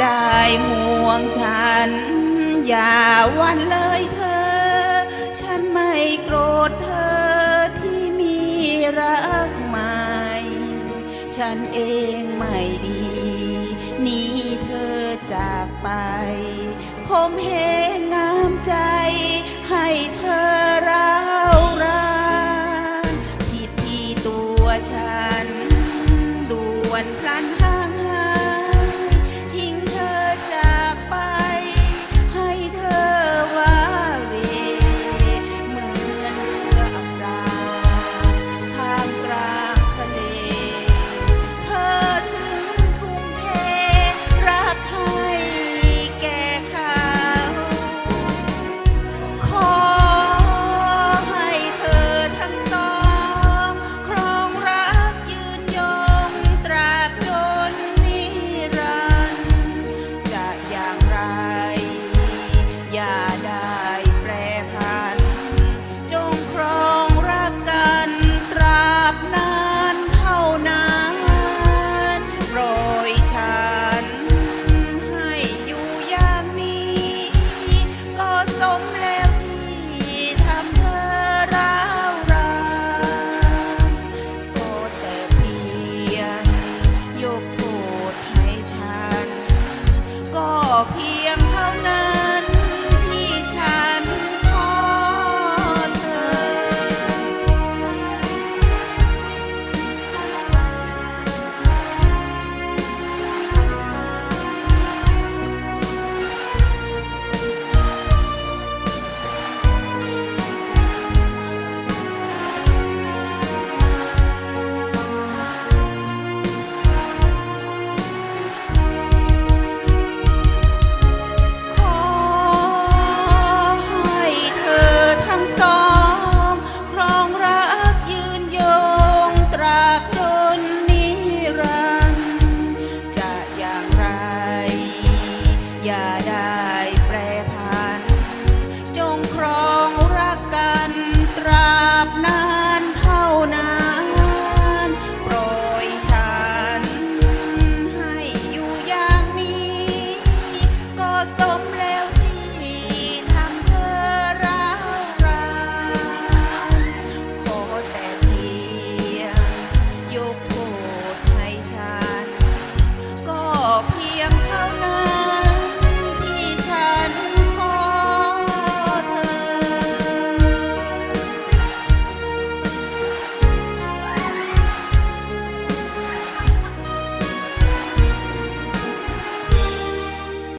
ได้ห่วงฉัน อย่าวันเลยเธอ ฉันไม่โกรธเธอที่มีรักใหม่ ฉันเองไม่ดีนี้เธอจากไป คมเห็นน้ำใจ ให้เธอร้าวรานผิดที่ตัวฉัน ด่วนพลันห da da.